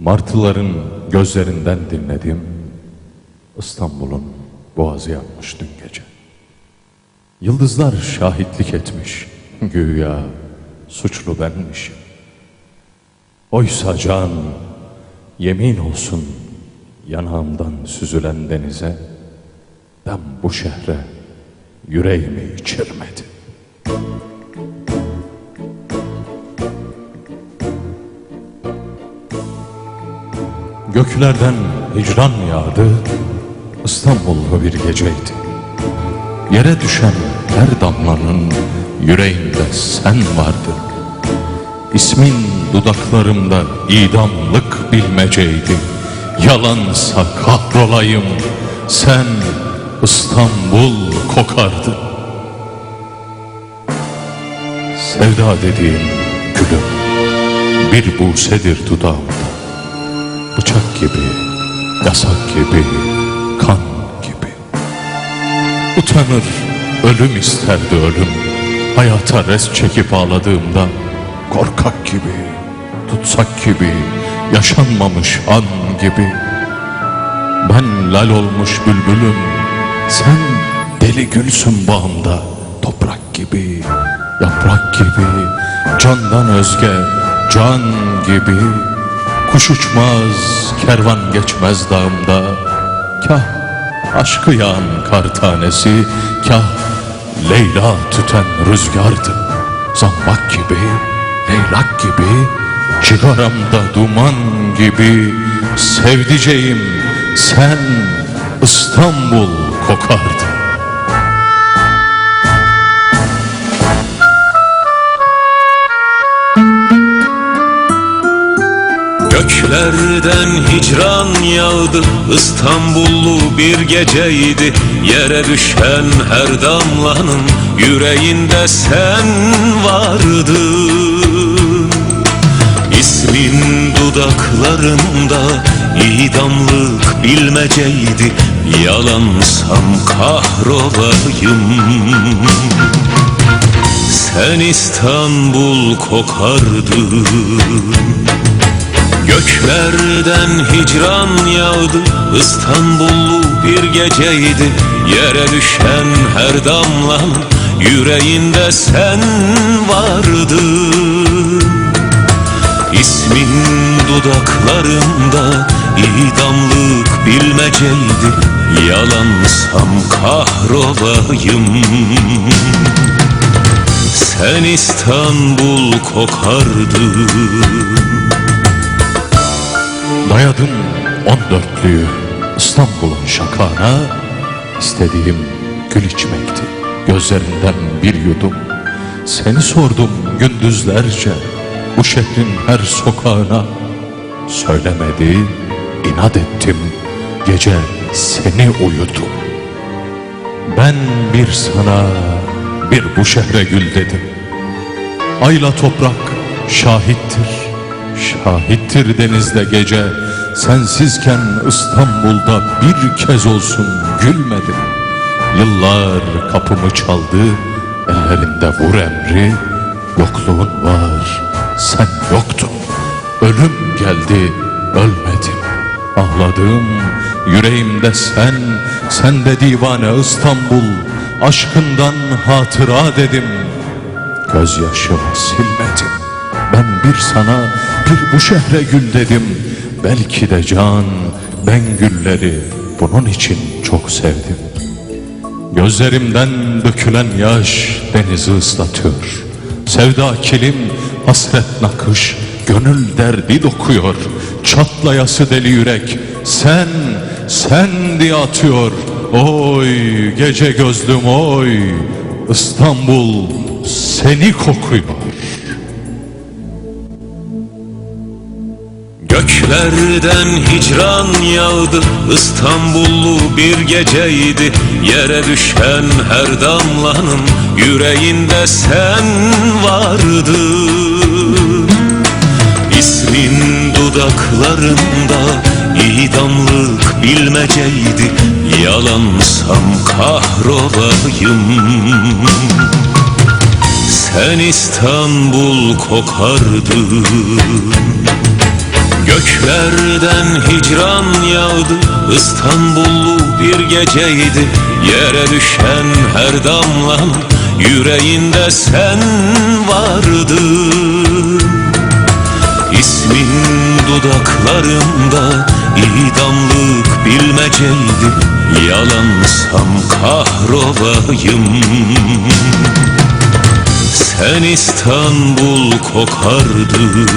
Martıların gözlerinden dinledim. İstanbul'un boğazı yanmış dün gece. Yıldızlar şahitlik etmiş. Güya suçlu benmişim. Oysa can yemin olsun yanağımdan süzülen denize ben bu şehre yüreğimi içirmedim. Göklerden hicran yağdı, İstanbullu bir geceydi. Yere düşen her damlanın yüreğinde sen vardın. İsmin dudaklarımda idamlık bilmeceydi. Yalansa kahrolayım, sen İstanbul kokardın. Sevda dediğin gülüm, bir busedir dudağımda. Bıçak gibi, yasak gibi, kan gibi. Utanır, ölüm isterdi ölüm. Hayata res çekip ağladığımda korkak gibi, tutsak gibi, yaşanmamış an gibi. Ben lal olmuş bülbülüm, sen deli gülsün bağımda. Toprak gibi, yaprak gibi, candan özge, can gibi. Kuş uçmaz, kervan geçmez dağımda. Kah aşkı yağan kar tanesi, kah Leyla tüten rüzgardı. Zambak gibi, leylak gibi, cigaramda duman gibi, sevdiceğim sen İstanbul kokardın. Göklerden hicran yağdı İstanbullu bir geceydi. Yere düşen her damlanın Yüreğinde sen vardın. İsmin dudaklarımda idamlık bilmeceydi. Yalansam kahrolayım. Sen İstanbul kokardın Göklerden hicran yağdı İstanbullu bir geceydi. Yere düşen her damlanın Yüreğinde sen vardın. İsmin dudaklarımda idamlık bilmeceydi. Yalansam kahrolayım. Sen İstanbul kokardın dörtlüğü İstanbul'un şakağına istediğim gül içmekti. Gözlerinden bir yudum. Seni sordum gündüzlerce Bu şehrin her sokağına. Söylemedi inat ettim Gece seni uyudum Ben bir sana bir bu şehre gül dedim. Ayla toprak şahittir Şahittir denizde gece Sensizken İstanbul'da bir kez olsun gülmedim. Yıllar kapımı çaldı Ellerinde vur emri. Yokluğun var sen yoktun. Ölüm geldi ölmedim. Ağladım yüreğimde sen Sen de divane İstanbul. Aşkından hatıra dedim Gözyaşımı silmedim. Ben bir sana bir bu şehre gül dedim Belki de can ben gülleri bunun için çok sevdim. Gözlerimden dökülen yaş denizi ıslatıyor. Sevda kilim hasret nakış gönül derdi dokuyor. Çatlayası deli yürek sen sen diye atıyor. Oy gece gözlüm oy İstanbul seni kokuyor Göklerden hicran yağdı İstanbullu bir geceydi. Yere düşen her damlanın Yüreğinde sen vardın. İsmin dudaklarında idamlık bilmeceydi. Yalansam kahrolayım. Sen İstanbul kokardın Göklerden hicran yağdı İstanbullu bir geceydi. Yere düşen her damlanın Yüreğinde sen vardın. İsmin dudaklarımda idamlık bilmeceydi. Yalansam kahrolayım. Sen İstanbul kokardın